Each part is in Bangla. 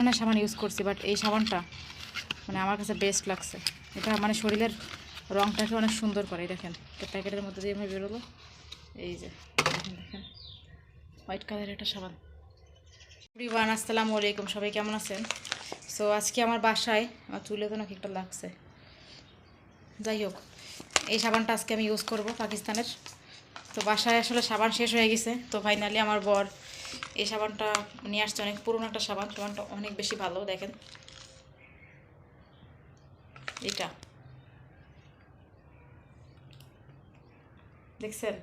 ধরনের সাবান ইউজ করছি বাট এই সাবানটা মানে আমার কাছে বেস্ট লাগছে। এটা মানে শরীরের রংটাকে অনেক সুন্দর করে দেখেন। প্যাকেটের মধ্যে দিয়ে এভাবে বেরোলো। এই যে, দেখেন দেখেন। হোয়াইট কালারের একটা সাবান। রিবান আসসালামু আলাইকুম, সবাই কেমন আছেন? সো আজকে আমার বাসায় আমার চুলে তো নাকি একটা লাগছে। যাই হোক, এই সাবানটা আজকে আমি ইউজ করব পাকিস্তানের। তো বাসায় আসলে সাবান শেষ হয়ে গেছে। তো ফাইনালি আমার বর এই সাবানটা নিয়ে আসছে অনেক পুরনো একটা সাবান, সাবানটা অনেক বেশি ভালো, দেখেন। এটা দেখছেন?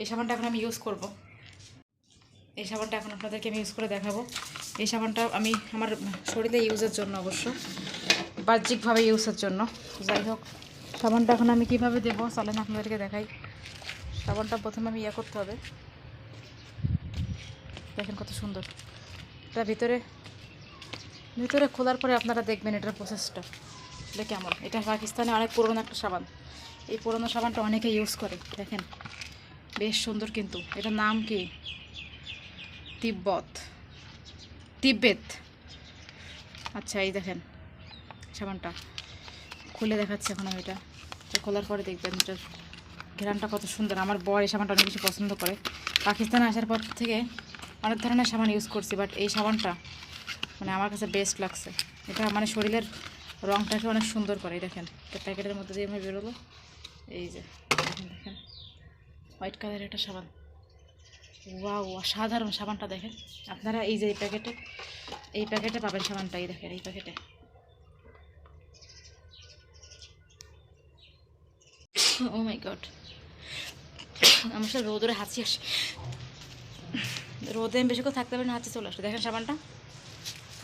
এই সাবানটা এখন আমি ইউজ করব। এই সাবানটা এখন আপনাদেরকে আমি ইউজ করে দেখাবো। এই সাবানটা আমি আমার শরীরে ইউজের জন্য অবশ্য, বাহ্যিকভাবে ইউজের জন্য। যাই হোক, সাবানটা এখন আমি কীভাবে দেবো? চলেন আপনাদেরকে দেখাই। সাবানটা প্রথমে আমি ইয়ে করতে হবে। দেখেন কত সুন্দর। এটা ভিতরে ভিতরে খোলার পরে আপনারা দেখবেন এটার প্রসেসটা এটা কেমন? এটা পাকিস্তানে অনেক পুরনো একটা সাবান। এই পুরনো সাবানটা অনেকে ইউজ করে, দেখেন। বেশ সুন্দর কিন্তু। এটার নাম কি? তিব্বত। তিব্বেত। আচ্ছা এই দেখেন সাবানটা। খুলে দেখাচ্ছি এখন আমি এটা খোলার পরে দেখবেন এটার ঘেরানটা কত সুন্দর। আমার বর এই সাবানটা অনেক বেশি পছন্দ করে। পাকিস্তানে আসার পর থেকে অনেক ধরনের সাবান ইউজ করছি বাট এই সাবানটা মানে আমার কাছে বেস্ট লাগছে। এটা মানে শরীরের রংটাকে অনেক সুন্দর করে, এই দেখেন এটা প্যাকেটের মধ্যে দিয়ে আমি বেরোলো এই যে, দেখেন দেখেন হোয়াইট কালারের একটা সাবান। ওয়াও অসাধারণ সাবানটা দেখেন। আপনারা এই যে এই প্যাকেটে এই প্যাকেটে পাবেন সাবানটা এই দেখেন, এই প্যাকেটে ও মাই গড আমার সাথে রোদরে হাঁচি আসে। রোদে বেশিক্ষণ থাকতে পারি না হাঁচি চলে আসে দেখেন সাবানটা।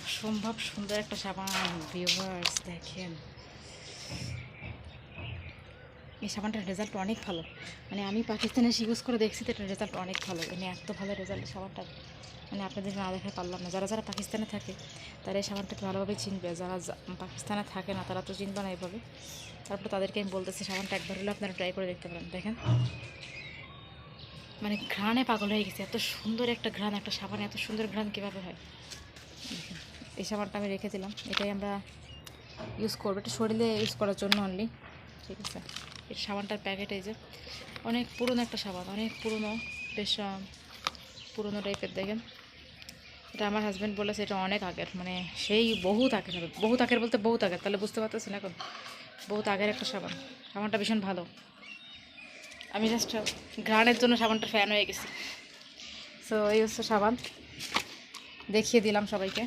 সম্ভব সুন্দর একটা সাবান ভিউয়ার্স দেখেন। এই সাবানটার রেজাল্ট অনেক ভালো। মানে আমি পাকিস্তানে ইউজ করে দেখছি, তো এটার রেজাল্ট অনেক ভালো। মানে এত ভালো রেজাল্ট সাবানটা। মানে আপনাদের না দেখে পারলাম না। যারা যারা পাকিস্তানে থাকে, তারা এই সাবানটাকে ভালোভাবে চিনবে। যারা পাকিস্তানে থাকে না, তারা তো চিনবে না এভাবে। তারপর তাদেরকে আমি বলতেছি, সাবানটা একবার হলে আপনারা ট্রাই করে দেখতে পারেন। দেখেন। মানে ঘ্রাণে পাগল হয়ে গেছে। এত সুন্দর একটা ঘ্রাণ, একটা সাবান, এত সুন্দর ঘ্রাণ কীভাবে হয়? এই সাবানটা আমি রেখে দিলাম। এটাই আমরা ইউজ করব। এটা শরীরে ইউজ করার জন্য অনলি ঠিক আছে? এই সাবানটার প্যাকেট এই যে, অনেক পুরনো একটা সাবান, অনেক পুরনো, বেশ পুরনো টাইপের দেখেন। এটা আমার হাজব্যান্ড বলেছে, এটা অনেক আগের মানে সেই বহুত আগের হবে। বহুত আগের বলতে বহুত আগের, তাহলে বুঝতে পারতেছেন এখন? বহুত আগের একটা সাবান। সাবানটা ভীষণ ভালো। আমি জাস্ট ঘ্রাণের জন্য সাবানটা ফ্যান হয়ে গেছি। সো এই হচ্ছে সাবান। দেখিয়ে দিলাম সবাইকে।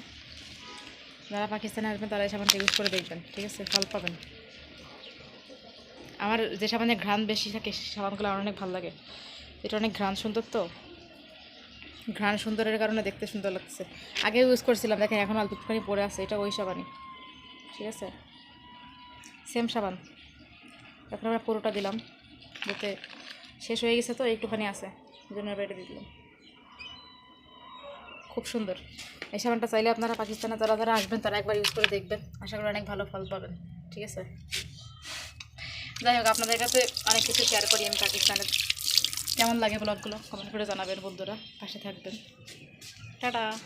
যারা পাকিস্তানে আসবেন, তারা এই সাবানটা ইউজ করে দেখবেন, ঠিক আছে? ফল পাবেন। আমার যে সাবানের ঘ্রাণ বেশি থাকে, সেই সাবানগুলো আমার অনেক ভালো লাগে। এটা অনেক ঘ্রাণ সুন্দর তো। ঘ্রাণ সুন্দরের কারণে দেখতে সুন্দর লাগছে। আগে ইউজ করছিলাম, দেখেন এখন অল্প একটুখানি পরে আছে, এটা ওই সাবানই। ঠিক আছে? সেম সাবান। তারপরে আমরা পুরোটা দিলাম। যাতে শেষ হয়ে গেছে তো, একটুখানি আছে। জন্য এটা দিলাম। খুব সুন্দর। এই সাবানটা চাইলে আপনারা পাকিস্তানে যারা যারা আসবেন, তারা একবার ইউজ করে দেখবেন। আশা করি অনেক ভালো ফল পাবেন। ঠিক আছে? যাই হোক, আপনাদের কাছে অনেক কিছু শেয়ার করি আমি পাকিস্তানের। কেমন লাগে ব্লগগুলো কমেন্ট করে জানাবেন বন্ধুরা। পাশে থাকবেন। টাটা!